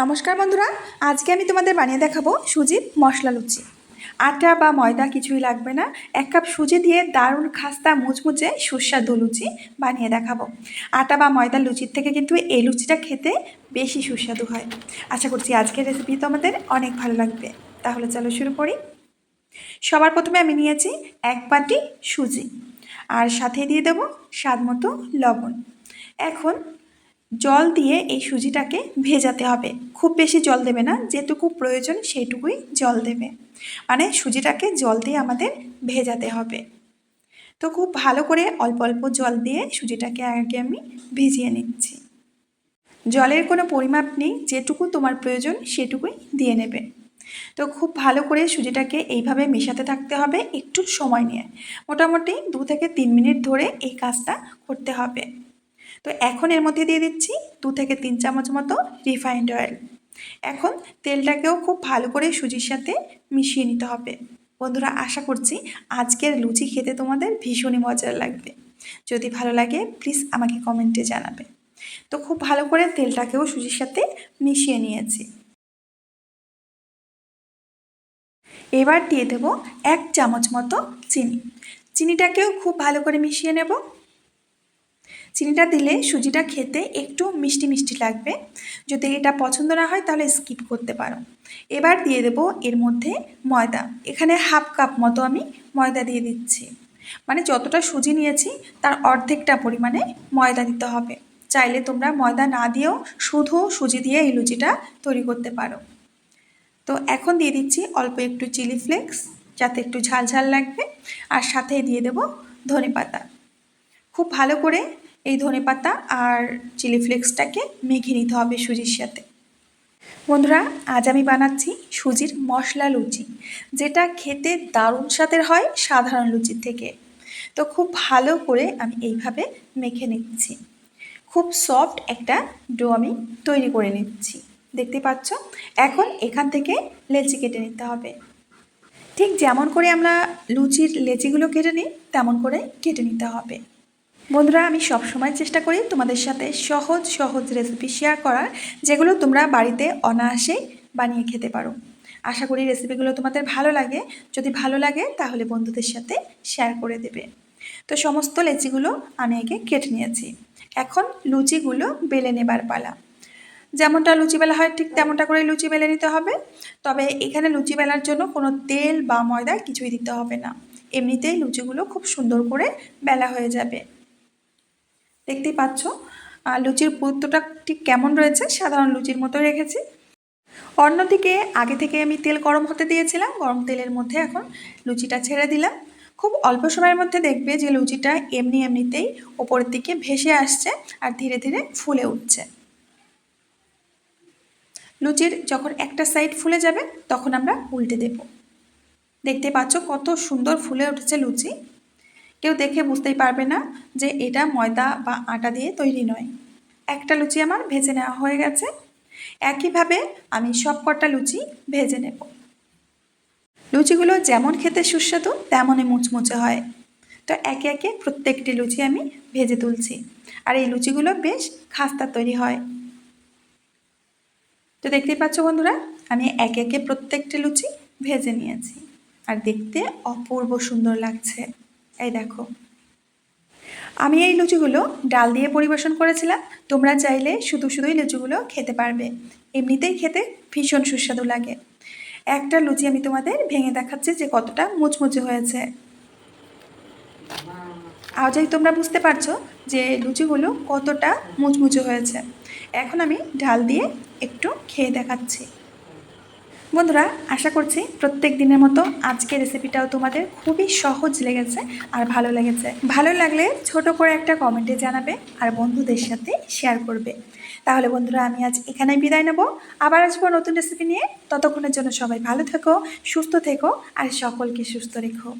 নমস্কার বন্ধুরা, আজকে আমি তোমাদের বানিয়ে দেখাবো সুজির মশলা লুচি। আটা বা ময়দা কিছুই লাগবে না, এক কাপ সুজি দিয়ে দারুণ খাস্তা মুচমুচে সুস্বাদু লুচি বানিয়ে দেখাবো। আটা বা ময়দার লুচির থেকে কিন্তু এই লুচিটা খেতে বেশি সুস্বাদু হয়। আশা করছি আজকের রেসিপি তোমাদের অনেক ভালো লাগবে। তাহলে চলো শুরু করি। সবার প্রথমে আমি নিয়েছি এক বাটি সুজি, আর সাথে দিয়ে দেবো স্বাদ মতো লবণ। এখন জল দিয়ে এই সুজিটাকে ভেজাতে হবে। খুব বেশি জল দেবে না, যেটুকু প্রয়োজন সেইটুকুই জল দেবে। মানে সুজিটাকে জল দিয়ে আমাদের ভেজাতে হবে। তো খুব ভালো করে অল্প অল্প জল দিয়ে সুজিটাকে আগে আমি ভিজিয়ে নিচ্ছি। জলের কোনো পরিমাপ নেই, যেটুকু তোমার প্রয়োজন সেটুকুই দিয়ে নেবে। তো খুব ভালো করে সুজিটাকে এইভাবে মেশাতে থাকতে হবে একটু সময় নিয়ে। মোটামুটি দু থেকে তিন মিনিট ধরে এই কাজটা করতে হবে। তো এখন এর মধ্যে দিয়ে দিচ্ছি দু থেকে তিন চামচ মতো রিফাইন্ড অয়েল এখন তেলটাকেও খুব ভালো করে সুজির সাথে মিশিয়ে নিতে হবে। বন্ধুরা, আশা করছি আজকের লুচি খেতে তোমাদের ভীষণই মজার লাগবে। যদি ভালো লাগে প্লিজ আমাকে কমেন্টে জানাবে। তো খুব ভালো করে তেলটাকেও সুজির সাথে মিশিয়ে নিয়েছি। এবার দিয়ে দেব এক চামচ মতো চিনি। চিনিটাকেও খুব ভালো করে মিশিয়ে নেব। চিনিটা দিলে সুজিটা খেতে একটু মিষ্টি মিষ্টি লাগবে। যদি এটা পছন্দ না হয় তাহলে স্কিপ করতে পারো। এবার দিয়ে দেব এর মধ্যে ময়দা। এখানে হাফ কাপ মতো আমি ময়দা দিয়ে দিচ্ছি। মানে যতটা সুজি নিয়েছি তার অর্ধেকটা পরিমাণে ময়দা দিতে হবে। চাইলে তোমরা ময়দা না দিয়েও শুধু সুজি দিয়ে এই লুচিটা তৈরি করতে পারো। তো এখন দিয়ে দিচ্ছি অল্প একটু চিলি ফ্লেক্স, যাতে একটু ঝাল ঝাল লাগবে। আর সাথে দিয়ে দেব ধনে পাতা খুব ভালো করে এই ধনে পাতা আর চিলি ফ্লেক্সটাকে মেখে নিতে হবে সুজির সাথে। বন্ধুরা, আজ আমি বানাচ্ছি সুজির মশলা লুচি, যেটা খেতে দারুণ স্বাদের হয় সাধারণ লুচির থেকে। তো খুব ভালো করে আমি এইভাবে মেখে নিচ্ছি। খুব সফট একটা ডো আমি তৈরি করে নিচ্ছি। দেখতে পাচ্ছ? এখন এখান থেকে লেচি কেটে নিতে হবে। ঠিক যেমন করে আমরা লুচির লেচিগুলো কেটে নিই, তেমন করে কেটে নিতে হবে। বন্ধুরা, আমি সব সময় চেষ্টা করি তোমাদের সাথে সহজ সহজ রেসিপি শেয়ার করার, যেগুলো তোমরা বাড়িতে অনায়াসেই বানিয়ে খেতে পারো। আশা করি রেসিপিগুলো তোমাদের ভালো লাগে। যদি ভালো লাগে, তাহলে বন্ধুদের সাথে শেয়ার করে দেবে। তো সমস্ত লেচিগুলো আমি একে কেটে নিয়েছি। এখন লুচিগুলো বেলে নেবার পালা। যেমনটা লুচি বেলা হয়, ঠিক তেমনটা করে লুচি বেলে নিতে হবে। তবে এখানে লুচি বেলার জন্য কোনো তেল বা ময়দা কিছুই দিতে হবে না। এমনিতেই লুচিগুলো খুব সুন্দর করে বেলা হয়ে যাবে। দেখতেই পাচ্ছ। লুচির পুরুত্বটা ঠিক কেমন রয়েছে? সাধারণ লুচির মতো রেখেছি। অন্যদিকে আগে থেকে আমি তেল গরম হতে দিয়েছিলাম। গরম তেলের মধ্যে এখন লুচিটা ছেড়ে দিলাম। খুব অল্প সময়ের মধ্যে দেখবে যে লুচিটা এমনি এমনিতেই ওপরের দিকে ভেসে আসছে আর ধীরে ধীরে ফুলে উঠছে। লুচির যখন একটা সাইড ফুলে যাবে, তখন আমরা উল্টে দেব। দেখতে পাচ্ছ কত সুন্দর ফুলে উঠেছে লুচি। কেউ দেখে বুঝতেই পারবে না যে এটা ময়দা বা আটা দিয়ে তৈরি নয়। একটা লুচি আমার ভেজে নেওয়া হয়ে গেছে। একইভাবে আমি সব কটা লুচি ভেজে নেব। লুচিগুলো যেমন খেতে সুস্বাদু, তেমনই মুচমুচে হয়। তো একে একে প্রত্যেকটি লুচি আমি ভেজে তুলছি। আর এই লুচিগুলো বেশ খাস্তা তৈরি হয়। তো দেখতেই পাচ্ছ বন্ধুরা, আমি একে একে প্রত্যেকটি লুচি ভেজে নিয়েছি। আর দেখতে অপূর্ব সুন্দর লাগছে। এই দেখো। আমি এই লুচিগুলো ডাল দিয়ে পরিবেশন করেছিলাম। তোমরা চাইলে শুধু শুধুই লুচিগুলো খেতে পারবে। এমনিতেই খেতে ভীষণ সুস্বাদু লাগে। একটা লুচি আমি তোমাদের ভেঙে দেখাচ্ছি যে কতটা মুচমুচে হয়েছে। আওয়াজেই তোমরা বুঝতে পারছ যে লুচিগুলো কতটা মুচমুচে হয়েছে। এখন আমি ঢাল দিয়ে একটু খেয়ে দেখাচ্ছি। বন্ধুরা, আশা করছি প্রত্যেক দিনের মতো আজকে রেসিপিটাও তোমাদের খুবই সহজ লেগেছে আর ভালো লেগেছে। ভালো লাগলে ছোট করে একটা কমেন্টে জানাবে আর বন্ধুদের সাথে শেয়ার করবে। তাহলে বন্ধুরা, আমি আজ এখানেই বিদায় নেব। আবার আসব নতুন রেসিপি নিয়ে। ততক্ষণের জন্য সবাই ভালো থেকো, সুস্থ থেকো আর সকলকে সুস্থ রেখো।